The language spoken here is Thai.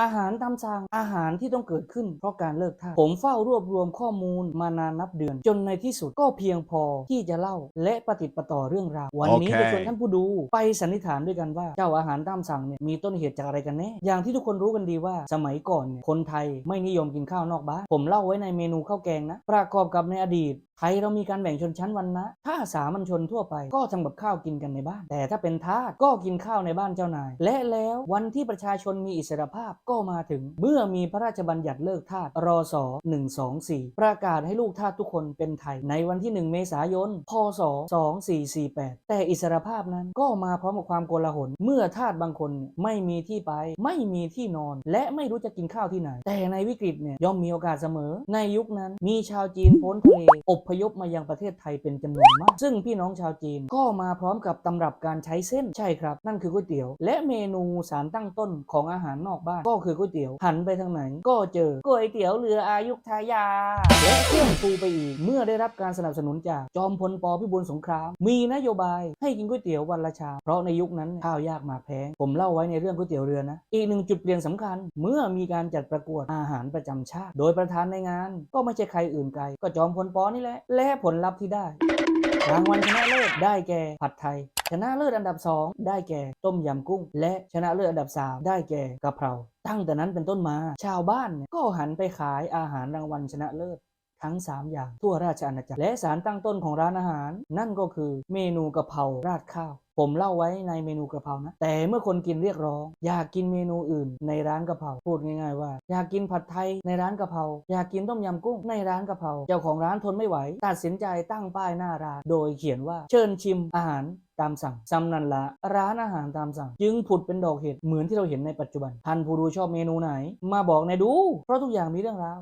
อาหารตามสั่งอาหารที่ต้องเกิดขึ้นเพราะการเลิกทาสผมเฝ้ารวบรวมข้อมูลมานานนับเดือน จนในที่สุดก็เพียงพอที่จะเล่าและปฏิดประต่อเรื่องราว วันนี้โอเคจะชวนท่านผู้ดูไปสันนิษฐานด้วยกันว่าเจ้าอาหารตามสั่งเนี่ยมีต้นเหตุจากอะไรกันแน่อย่างที่ทุกคนรู้กันดีว่าสมัยก่อนเนี่ยคนไทยไม่นิยมกินข้าวนอกบ้านผมเล่าไว้ในเมนูข้าวแกงนะประกอบกับในอดีตไทยเรามีการแบ่งชนชั้นวรรณะถ้าสามัญชนทั่วไปก็ทำกับข้าวกินกันในบ้าน แต่ถ้าเป็นทาสก็กินข้าวในบ้านเจ้านาย และแล้ววันที่ประชาชนมีอิสรภาพก็มาถึง เมื่อมีพระราชบัญญัติเลิกทาสรศ124 ประกาศให้ลูกทาสทุกคนเป็นไทย ในวันที่ 1 เมษายน พศ 2448 แต่อิสรภาพนั้นก็มาพร้อมกับความโกลาหล เมื่อทาสบางคนไม่มีที่ไป ไม่มีที่นอน และไม่รู้จะกินข้าวที่ไหน แต่ในวิกฤตเนี่ยย่อมมีโอกาสเสมอ ในยุคนั้นมีชาวจีนพ้นทะเลอพยพมายังประเทศไทยเป็นจำนวนมาก ซึ่งพี่น้องชาวจีนก็มาพร้อมกับตำรับการใช้เส้นใช่ครับ นั่นคือก๋วยเตี๋ยว และเมนูสารตั้งต้นของอาหารนอกบ้านก็คือก๋วยเตี๋ยว หันไปทางไหน ก็เจอก๋วยเตี๋ยวเรืออายุทยา และเครื่องปรุงไปอีก เมื่อได้รับการสนับสนุนจากจอมพลปพิบูลสงคราม มีนโยบายให้กินก๋วยเตี๋ยววันละชา เพราะในยุคนั้นข้าวยากหมากแพงผมเล่าไว้ในเรื่องก๋วยเตี๋ยวเรือนะอีกหนึ่งจุดเปลี่ยนสำคัญ เมื่อมีการจัดประกวดอาหารประจำชาติ โดยประธานในงาน ก็ไม่ใช่ใครอื่นไกลก็จอมพลปนี่แหละและผลลัพธ์ที่ได้รางวัลชนะเลิศได้แก่ผัดไทย ชนะเลิศอันดับ 2 ได้แก่ต้มยำกุ้ง และชนะเลิศอันดับ 3 ได้แก่กะเพรา ตั้งแต่นั้นเป็นต้นมา ชาวบ้านก็หันไปขายอาหารรางวัลชนะเลิศทั้ง 3 อย่างทั่วราชอาณาจักรและสารตั้งต้นของร้านอาหาร นั่นก็คือเมนูกะเพราราดข้าว ผมเล่าไว้ในเมนูกะเพรานะ แต่เมื่อคนกินเรียกร้อง อยากกินเมนูอื่น ในร้านกะเพราพูดง่ายๆว่า อยากกินผัดไทยในร้านกะเพราอยากกินต้มยำกุ้งในร้านกะเพราเจ้าของร้านทนไม่ไหว ตัดสินใจตั้งป้ายหน้าร้าน โดยเขียนว่าเชิญชิมอาหารตามสั่งซำนันละ ร้านอาหารตามสั่ง จึงผุดเป็นดอกเห็ดเหมือนที่เราเห็นในปัจจุบันท่านผู้ดูชอบเมนูไหน มาบอกในดู เพราะทุกอย่างมีเรื่องราว